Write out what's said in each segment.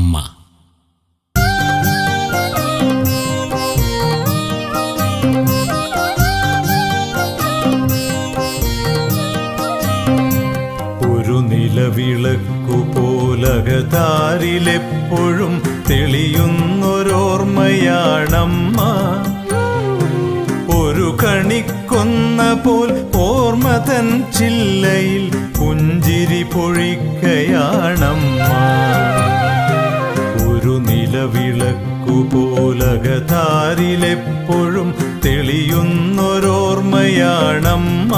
അമ്മ. ഒരു നിലവിളക്കു പോലകതാരിലെപ്പോഴും തെളിയുന്നൊരോർമ്മയാണമ്മ. ഒരു കണിക്കൊന്ന പോൽ ഓർമ്മ തൻ ചില്ലയിൽ പുഞ്ചിരി പൊഴിക്കയാണമ്മ. ഒരു നിലവിളക്കു പോലകതാരിലെപ്പോഴും തെളിയുന്നൊരോർമ്മയാണമ്മ.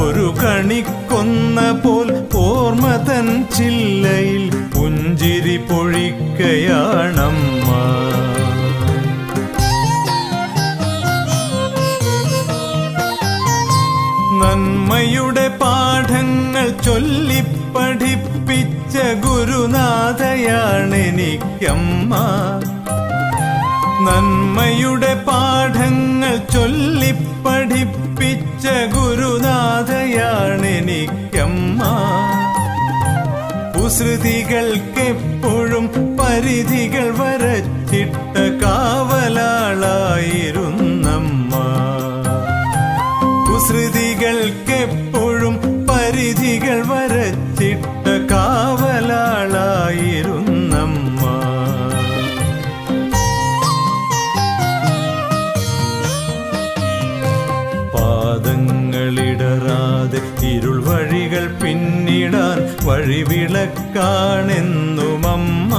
ഒരു കണിക്കൊന്ന പോൽ ഓർമ്മ തൻ ചില്ലയിൽ പുഞ്ചിരി പൊഴിക്കയാണമ്മ. നന്മയുടെ പാഠങ്ങൾ ചൊല്ലി ചൊല്ലിപ്പഠിപ്പിച്ച ഗുരുനാഥയാണെനിക്കമ്മ. നന്മയുടെ പാഠങ്ങൾ ചൊല്ലി ചൊല്ലിപ്പഠിപ്പിച്ച ഗുരുനാഥയാണെനിക്കമ്മ. കുസൃതികൾക്കെപ്പോഴും പരിധികൾ വരച്ചിട്ട കാവലാളായിരുന്നമ്മ വഴികൾ പിന്നിടാൻ വഴിവിളക്കാണെന്നുമമ്മ.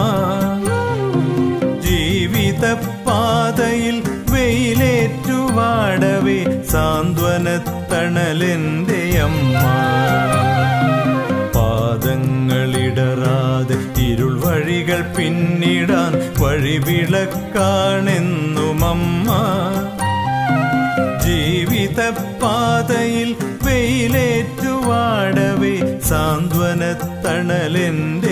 ജീവിതപാതയിൽ വെയിലേറ്റുവാടവേ സാന്ത്വനത്തണലെന്റെ അമ്മ. പാദങ്ങളിടറാതെ ഇരുൾ വഴികൾ പിന്നിടാൻ വഴിവിളക്കാണെന്നുമമ്മ. ജീവിതപാതയിൽ വെയിലേറ്റുവാടവേ സാന്ത്വനത്തണലെന്റെ